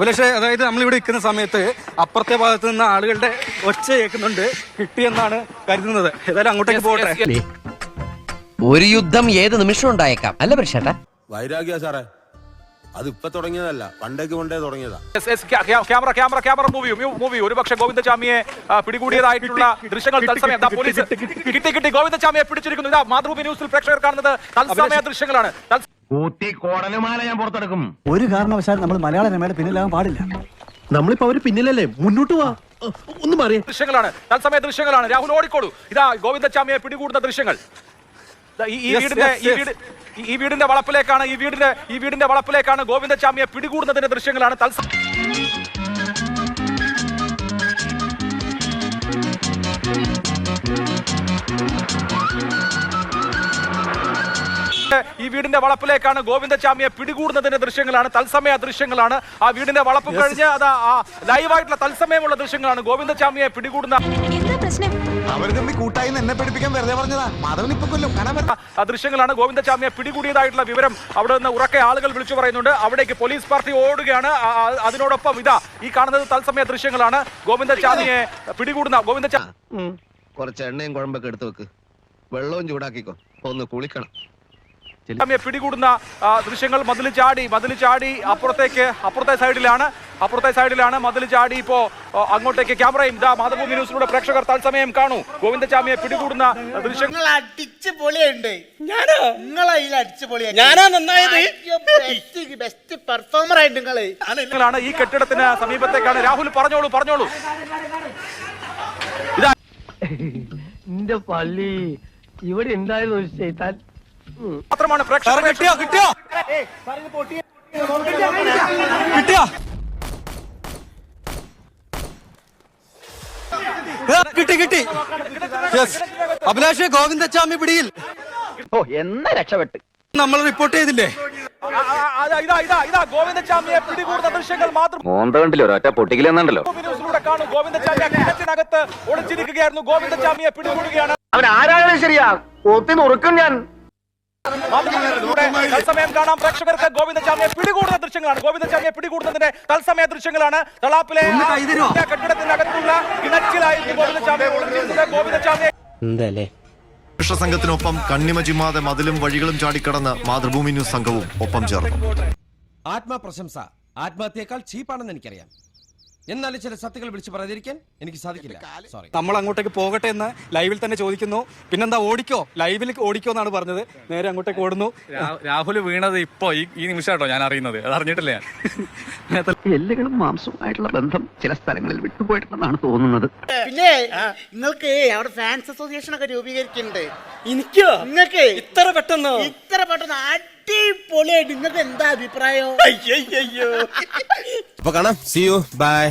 പക്ഷേ അതായത് നമ്മളിവിടെ നിൽക്കുന്ന സമയത്ത് അപ്പുറത്തെ ഭാഗത്ത് നിന്ന് ആളുകളുടെ ഒച്ച കേൾക്കുന്നുണ്ട്. കിട്ടിയെന്നാണ് കരുതുന്നത്. ഏതായാലും അങ്ങോട്ടേക്ക് പോകട്ടെ ഒരു യുദ്ധം ഏത് നിമിഷം ഉണ്ടായേക്കാം. അല്ല പ്രശ്നട്ടാ വൈരാഗ്യ സാറേ അത് ഇപ്പൊ തുടങ്ങിയതല്ല. പണ്ടേക്ക് പണ്ടേ തുടങ്ങിയതാ. Camera camera camera movie movie ഒരുപക്ഷെ ഗോവിന്ദചാമിയെ പിടികൂടിയതായിട്ടുള്ള ദൃശ്യങ്ങൾ തത്സമയം ദാ പോലീസ് കിട്ടി കിട്ടി ഗോവിന്ദചാമിയെ പിടിച്ചിരിക്കുന്നു. ഇതാ മാതൃഭൂമി ന്യൂസിൽ പ്രേക്ഷകർ കാണുന്നത് തത്സമയ ദൃശ്യങ്ങളാണ്. കൂത്തി കോടലുമാല ഞാൻ പുറത്തെടുക്കും. ഒരു കാരണവശാലും നമ്മൾ മലയാള രമയുടെ പിന്നിലാകാൻ പാടില്ല. നമ്മളിപ്പോ അവർ പിന്നിലല്ലേ? മുന്നോട്ട് വാ. ഒന്നും മാറിയേ ദൃശ്യങ്ങളാണ്. തത്സമയ ദൃശ്യങ്ങളാണ്. രാഹുൽ ഓടിക്കോളൂ. ഇതാ ഗോവിന്ദസ്വാമിയെ പിടികൂടുന്ന ദൃശ്യങ്ങൾ. ദാ ഈ- ഈ Yes, വീടിന്റെ yes, ഈ yes. വീട് ഈ- ഈ വീടിന്റെ വളപ്പിലേക്കാണ് ഈ വീടിന്റെ ഈ വീടിന്റെ വളപ്പിലേക്കാണ് ഗോവിന്ദസ്വാമിയെ പിടികൂടുന്നതിന്റെ ദൃശ്യങ്ങളാണ് തത്സ ഈ വീടിന്റെ വളപ്പിലേക്കാണ് ഗോവിന്ദചാമിയെ പിടികൂടുന്നതിന്റെ ദൃശ്യങ്ങളാണ് തത്സമയ ദൃശ്യങ്ങളാണ്. ആ വീടിന്റെ വളപ്പ് കഴിഞ്ഞ് അത് ആ ലൈവായിട്ടുള്ള തത്സമയമുള്ള ദൃശ്യങ്ങളാണ്. ഗോവിന്ദചാമിയെ പിടികൂടുന്ന തമ്മിൽ കൂട്ടായി എന്നെ പഠിപ്പിക്കാൻ വെറുതെ പറഞ്ഞതാ. മാധവൻ ഇപ്പൊ കൊല്ലും. കാണാൻ ആ ദൃശ്യങ്ങളാണ് ഗോവിന്ദചാമിയെ പിടികൂടിയതായിട്ടുള്ള വിവരം. അവിടെ നിന്ന് ഉറക്കെ ആളുകൾ വിളിച്ചു പറയുന്നുണ്ട്. അവിടേക്ക് പോലീസ് പാർട്ടി ഓടുകയാണ്. അതിനോടൊപ്പം ഇതാ ഈ കാണുന്നത് തത്സമയ ദൃശ്യങ്ങളാണ്. ഗോവിന്ദചാമിയെ പിടികൂടുന്ന ഗോവിന്ദചാ കുറച്ച് എണ്ണയും കുഴമ്പൊക്കെ എടുത്തു വെക്ക്. വെള്ളവും ചൂടാക്കിക്കോ. ഒന്ന് കുളിക്കണം. പിടികൂടുന്ന ദൃശ്യങ്ങൾ മതിൽ ചാടി മതിൽ ചാടി അപ്പുറത്തേക്ക് അപ്പുറത്തെ സൈഡിലാണ് അപ്പുറത്തെ സൈഡിലാണ് മതിൽ ചാടി ഇപ്പോ അങ്ങോട്ടേക്ക് ക്യാമറയും. ഇതാ മാതൃഭൂമി ന്യൂസിലൂടെ പ്രേക്ഷകർ തത്സമയം കാണൂ. ഗോവിന്ദചാമിയെ പിടികൂടുന്ന ദൃശ്യങ്ങൾ. അടിച്ച് പൊളിയുണ്ട്. ഞാനോ? നിങ്ങളെ അടിച്ച് പൊളിയാ ഞാനാ നന്നായത്? ബെസ്റ്റ് ബെസ്റ്റ് പെർഫോമർ ആയിട്ട് നിങ്ങൾ. ാണ് ഈ കെട്ടിടത്തിന് സമീപത്തേക്കാണ്. രാഹുൽ പറഞ്ഞോളൂ പറഞ്ഞോളൂ. ഇതാ. എന്റെ പള്ളി. ഇവിടെ ഉണ്ടായിരുന്നു ഒരു ചെയ്താൽ മാത്രമാണ് കിട്ടിയോ കിട്ടിയോ? കിട്ടിയോ? കിട്ടി കിട്ടി. യെസ് അഭിലാഷ് ഗോവിന്ദച്ചാമി പിടിയിൽ. ഓ എന്ന രക്ഷപ്പെട്ട്. നമ്മൾ റിപ്പോർട്ട് ചെയ്തില്ലേ? ആ, ആ, ആ, ഇതാ ഇതാ ഇതാ ഗോവിന്ദചാമിയെ പിടികൂടുന്ന ദൃശ്യങ്ങൾ മാത്രം മോന്ത കണ്ടില്ലോ? ഒറ്റ ഗോവിന്ദചാമി കിണറ്റിനകത്ത് ഒളിച്ചിരിക്കുകയായിരുന്നു. ഗോവിന്ദചാമിയെ പിടികൂടുകയാണ്. അവൻ ആരാണ് ശരിയാ. കൊത്തി നുറുക്കും ഞാൻ. തത്സമയം കാണാം. പ്രേക്ഷകർക്ക് ഗോവിന്ദചാമിയെ പിടികൂടുന്ന ദൃശ്യങ്ങളാണ്. ഗോവിന്ദചാമിയെ പിടികൂടുന്നതിന്റെ തത്സമയ ദൃശ്യങ്ങളാണ്. തളാപ്പിലെ കെട്ടിടത്തിനകത്തുള്ള ഒളിച്ചിരുന്നത്. ഗോവിന്ദചാമിയെ എന്താല്ലേ? സംഘത്തിനൊപ്പം കണ്ണിമ ചിമ്മാതെ മതിലും വഴികളും ചാടിക്കടന്ന് മാതൃഭൂമി ന്യൂസ് സംഘവും ഒപ്പം ചേർന്നു. ആത്മപ്രശംസ. ആത്മഹത്യയേക്കാൾ ചീപ്പാണെന്ന് എനിക്കറിയാം. എന്നാലും ചില സത്യങ്ങൾ വിളിച്ചു പറയാതിരിക്കാൻ എനിക്ക് സാധിക്കില്ല. സോറി നമ്മൾ അങ്ങോട്ടേക്ക് പോകട്ടെ എന്ന് ലൈവിൽ തന്നെ ചോദിക്കുന്നു. പിന്നെന്താ ഓടിക്കോ? ലൈവിൽ ഓടിക്കോ എന്നാണ് പറഞ്ഞത്. നേരെ അങ്ങോട്ടേക്ക് ഓടുന്നു. രാഹുൽ വീണത് ഇപ്പോ ഈ ഈ നിമിഷം കേട്ടോ ഞാൻ അറിയുന്നത്. അത് അറിഞ്ഞിട്ടില്ല എല്ലുകളും മാംസവുമായിട്ടുള്ള ബന്ധം ചില സ്ഥലങ്ങളിൽ വിട്ടുപോയിട്ടുണ്ടെന്നാണ് തോന്നുന്നത്. പിന്നെ നിങ്ങൾക്ക് അവിടെ ഫാൻസ് അസോസിയേഷൻ ഒക്കെ രൂപീകരിക്കുന്നുണ്ട്. എനിക്കോ? നിങ്ങൾക്ക്? ഇത്ര പെട്ടെന്ന്? ഇത്ര പെട്ടെന്ന് അടിപൊളിയായിട്ട്. നിങ്ങൾക്ക് എന്താ അഭിപ്രായം? അയ്യോ അപ്പൊ കാണാം. C U by